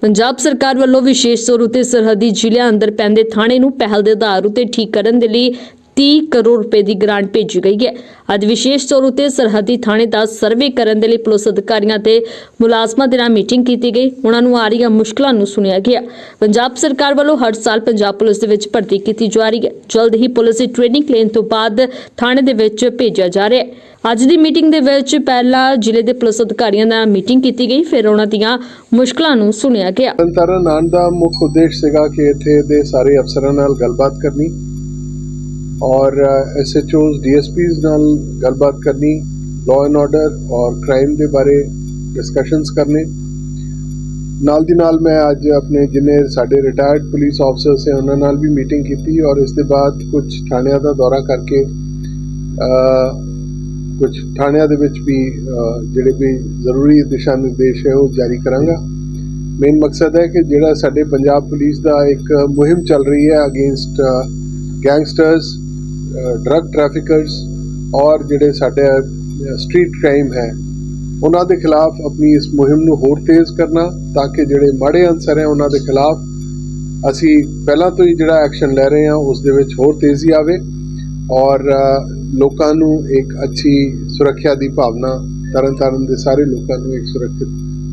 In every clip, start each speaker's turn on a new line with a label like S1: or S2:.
S1: ਪੰਜਾਬ ਸਰਕਾਰ ਵੱਲੋਂ ਵਿਸ਼ੇਸ਼ ਤੌਰ ਉਤੇ ਸਰਹੱਦੀ ਜ਼ਿਲ੍ਹਿਆਂ ਅੰਦਰ ਪੈਂਦੇ ਥਾਣੇ ਨੂੰ ਪਹਿਲ ਦੇ ਆਧਾਰ ਉਤੇ ਠੀਕ ਕਰਨ ਦੇ ਲਈ 30 ਕਰੋੜ ਰੁਪਏ ਦੀ ਗ੍ਰਾਂਟ ਭੇਜੀ ਗਈ ਹੈ। ਅੱਜ ਵਿਸ਼ੇਸ਼ ਤੌਰ ਉਤੇ ਸਰਹੱਦੀ ਥਾਣੇ ਦਾ ਸਰਵੇ ਕਰਨ ਦੇ ਲਈ ਪੁਲਿਸ ਅਧਿਕਾਰੀਆਂ ਤੇ ਮੁਲਾਜ਼ਮਾਂ ਦੇ ਨਾਲ ਮੀਟਿੰਗ ਕੀਤੀ ਗਈ। ਉਹਨਾਂ ਨੂੰ ਆ ਰਹੀਆਂ ਮੁਸ਼ਕਲਾਂ ਨੂੰ ਸੁਣਿਆ ਗਿਆ। ਪੰਜਾਬ ਸਰਕਾਰ ਵੱਲੋਂ ਹਰ ਸਾਲ ਪੰਜਾਬ ਪੁਲਿਸ ਦੇ ਵਿੱਚ ਭਰਤੀ ਕੀਤੀ ਜਾ ਰਹੀ ਹੈ। ਜਲਦ ਹੀ ਪੁਲਿਸ ਦੀ ਟ੍ਰੇਨਿੰਗ ਲੈਣ ਤੋਂ ਬਾਅਦ ਥਾਣੇ ਦੇ ਵਿੱਚ ਭੇਜਿਆ ਜਾ ਰਿਹਾ ਹੈ। ਅੱਜ ਦੀ ਮੀਟਿੰਗ ਦੇ ਵਿੱਚ ਪਹਿਲਾਂ ਜ਼ਿਲ੍ਹੇ ਦੇ ਪੁਲਿਸ ਅਧਿਕਾਰੀਆਂ ਨਾਲ ਮੀਟਿੰਗ ਕੀਤੀ ਗਈ। ਫਿਰ ਉਹਨਾਂ ਦੀਆਂ ਮੁਸ਼ਕਲਾਂ ਨੂੰ ਸੁਣਿਆ ਗਿਆ।
S2: ਤਰਨਤਾਰਨ ਆਉਣ ਦਾ ਮੁੱਖ ਉਦੇਸ਼ ਸੀਗਾ ਕਿ ਇੱਥੇ ਦੇ ਸਾਰੇ ਅਫਸਰਾਂ ਨਾਲ ਗੱਲਬਾਤ ਕਰਨੀ। ਔਰ ਐਸਐਚਓਜ਼ ਡੀਐਸਪੀਜ਼ ਨਾਲ ਗੱਲਬਾਤ ਕਰਨੀ ਲਾਅ ਐਂਡ ਆਰਡਰ ਔਰ ਕ੍ਰਾਈਮ ਦੇ ਬਾਰੇ ਡਿਸਕਸ਼ਨਸ ਕਰਨੇ ਨਾਲ ਦੀ ਨਾਲ ਮੈਂ ਅੱਜ ਆਪਣੇ ਜਿੰਨੇ ਸਾਡੇ ਰਿਟਾਇਰਡ ਪੁਲਿਸ ਆਫਸਰਸ ਹੈ ਉਹਨਾਂ ਨਾਲ ਵੀ ਮੀਟਿੰਗ ਕੀਤੀ ਔਰ ਇਸ ਦੇ ਬਾਅਦ ਕੁਝ ਥਾਣਿਆਂ ਦਾ ਦੌਰਾ ਕਰਕੇ ਅ, ਕੁਝ ਥਾਣਿਆਂ ਦੇ ਵਿੱਚ ਵੀ ਜਿਹੜੇ ਵੀ ਜ਼ਰੂਰੀ ਦਿਸ਼ਾ ਨਿਰਦੇਸ਼ ਹੈ ਉਹ ਜਾਰੀ ਕਰਾਂਗਾ ਮੇਨ ਮਕਸਦ ਹੈ ਕਿ ਜਿਹੜਾ ਸਾਡੇ ਪੰਜਾਬ ਪੁਲਿਸ ਦਾ ਇੱਕ ਮੁਹਿੰਮ ਚੱਲ ਰਹੀ ਹੈ ਅਗੇਂਸਟ ਗੈਂਗਸਟਰਸ ਡਰੱਗ ਟ੍ਰੈਫਿਕਰਸ ਔਰ ਜਿਹੜੇ ਸਾਡੇ ਸਟਰੀਟ ਕ੍ਰਾਈਮ ਹੈ, ਉਹਨਾਂ ਦੇ ਖਿਲਾਫ ਆਪਣੀ ਇਸ ਮੁਹਿੰਮ ਨੂੰ ਹੋਰ ਤੇਜ਼ ਕਰਨਾ ਤਾਂ ਕਿ ਜਿਹੜੇ ਮਾੜੇ ਅਨਸਰ ਹੈ ਉਹਨਾਂ ਦੇ ਖਿਲਾਫ ਅਸੀਂ ਪਹਿਲਾਂ ਤੋਂ ਹੀ ਜਿਹੜਾ ਐਕਸ਼ਨ ਲੈ ਰਹੇ ਹਾਂ, ਉਸ ਦੇ ਵਿੱਚ ਹੋਰ ਤੇਜ਼ੀ ਆਵੇ ਔਰ ਲੋਕਾਂ ਨੂੰ ਇੱਕ ਅੱਛੀ ਸੁਰੱਖਿਆ ਦੀ ਭਾਵਨਾ ਤਰਨਤਾਰਨ ਦੇ ਸਾਰੇ ਲੋਕਾਂ ਨੂੰ ਇੱਕ ਸੁਰੱਖਿਅਤ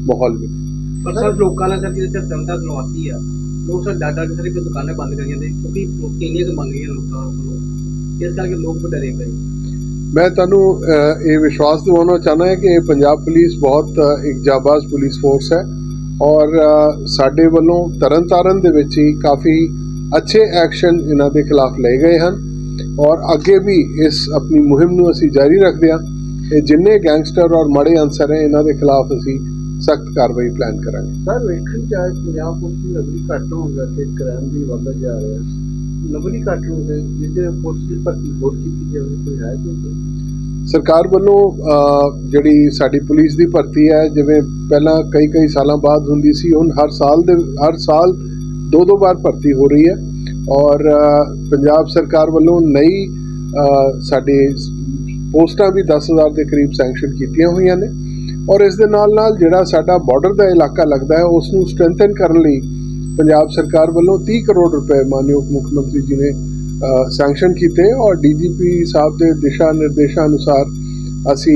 S2: ਮਾਹੌਲ ਮਿਲੇ।
S3: ਪਰ ਸਰ, ਲੋਕਾਂ ਨੇ ਸਰ ਜਿਹੜੇ ਜਨਤਾ ਨਿਵਾਸੀ ਆ ਲੋਕ ਸਰ ਡਾਟਾ ਕਿਸੇ ਦੀ ਦੁਕਾਨਾਂ ਬੰਦ ਕਰ ਜਾਂਦੇ ਕਿਉਂਕਿ ਲੋਕ ਇੰਨੀਆਂ ਮੰਗ ਰਹੀਆਂ ਲੋਕਾਂ ਲੋਕ ਡਰੇ ਪਏ
S2: ਮੈਂ ਤੁਹਾਨੂੰ ਇਹ ਵਿਸ਼ਵਾਸ ਦਿਵਾਉਣਾ ਚਾਹੁੰਦਾ ਹਾਂ ਕਿ ਪੰਜਾਬ ਪੁਲਿਸ ਬਹੁਤ ਇੱਕ ਜਾਬਾਜ਼ ਪੁਲਿਸ ਫੋਰਸ ਹੈ ਔਰ ਸਾਡੇ ਵੱਲੋਂ ਤਰਨਤਾਰਨ ਦੇ ਵਿੱਚ ਹੀ ਕਾਫੀ ਅੱਛੇ ਐਕਸ਼ਨ ਇਹਨਾਂ ਦੇ ਖਿਲਾਫ ਲਏ ਗਏ ਹਨ ਔਰ ਅੱਗੇ ਵੀ ਇਸ ਆਪਣੀ ਮੁਹਿੰਮ ਨੂੰ ਅਸੀਂ ਜਾਰੀ ਰੱਖਦੇ ਹਾਂ। ਇਹ ਜਿੰਨੇ ਗੈਂਗਸਟਰ ਔਰ ਮਾੜੇ ਅਨਸਰ ਹੈ ਇਹਨਾਂ ਦੇ ਖਿਲਾਫ ਅਸੀਂ ਸਖਤ ਕਾਰਵਾਈ ਪਲਾਨ ਕਰਾਂਗੇ।
S4: ਸਰ ਵੇਖਣ ਚ ਆਇਆ ਪੰਜਾਬ ਪੁਲਿਸ ਦੀ ਨਗਰੀ ਘੱਟ ਹੋਣ ਕਰਕੇ ਕ੍ਰਾਈਮ ਵੀ ਵੱਧਦਾ ਜਾ ਰਿਹਾ ਨਗਰੀ ਘੱਟ ਹੋ ਗਈ ਜਿਹਦੇ ਪੁਲਿਸ ਦੀ ਭਰਤੀ ਹੋਰ ਕੀਤੀ ਜਾਵੇ ਕੋਈ ਹੈ ਕੋਈ
S2: ਸਰਕਾਰ ਵੱਲੋਂ ਜਿਹੜੀ ਸਾਡੀ ਪੁਲਿਸ ਦੀ ਭਰਤੀ ਹੈ ਜਿਵੇਂ ਪਹਿਲਾਂ ਕਈ ਕਈ ਸਾਲਾਂ ਬਾਅਦ ਹੁੰਦੀ ਸੀ ਹੁਣ ਹਰ ਸਾਲ ਦੇ ਹਰ ਸਾਲ ਦੋ ਦੋ ਵਾਰ ਭਰਤੀ ਹੋ ਰਹੀ ਹੈ। ਔਰ ਪੰਜਾਬ ਸਰਕਾਰ ਵੱਲੋਂ ਨਈ ਅ, ਸਾਡੇ ਪੋਸਟਾਂ ਵੀ 10000 ਦੇ ਕਰੀਬ ਸੈਂਕਸ਼ਨ ਕੀਤੀਆਂ ਹੋਈਆਂ ਨੇ। ਔਰ ਇਸ ਦੇ ਨਾਲ ਨਾਲ ਜਿਹੜਾ ਸਾਡਾ ਬਾਰਡਰ ਦਾ ਇਲਾਕਾ ਲੱਗਦਾ ਹੈ ਉਸ ਨੂੰ ਸਟਰੈਂਥਨ ਕਰਨ ਲਈ ਪੰਜਾਬ ਸਰਕਾਰ ਵੱਲੋਂ 30 ਕਰੋੜ ਰੁਪਏ ਮਾਨਯੋਗ ਮੁੱਖ ਮੰਤਰੀ ਜੀ ਨੇ ਸੈਂਕਸ਼ਨ ਕੀਤੇ ਔਰ ਡੀਜੀਪੀ ਸਾਹਿਬ ਦੇ ਦਿਸ਼ਾ ਨਿਰਦੇਸ਼ਾਂ ਅਨੁਸਾਰ ਅਸੀਂ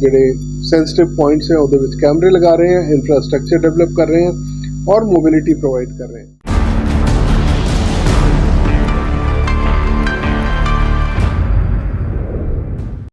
S2: ਜਿਹੜੇ ਸੈਂਸਿਟਿਵ ਪੁਆਇੰਟਸ ਹੈ ਉਹਦੇ ਵਿੱਚ ਕੈਮਰੇ ਲਗਾ ਰਹੇ ਹਾਂ ਇਨਫਰਾਸਟ੍ਰਕਚਰ ਡਿਵੈਲਪ ਕਰ ਰਹੇ ਹਾਂ ਔਰ ਮੋਬਿਲਿਟੀ ਪ੍ਰੋਵਾਈਡ ਕਰ ਰਹੇ ਹਾਂ।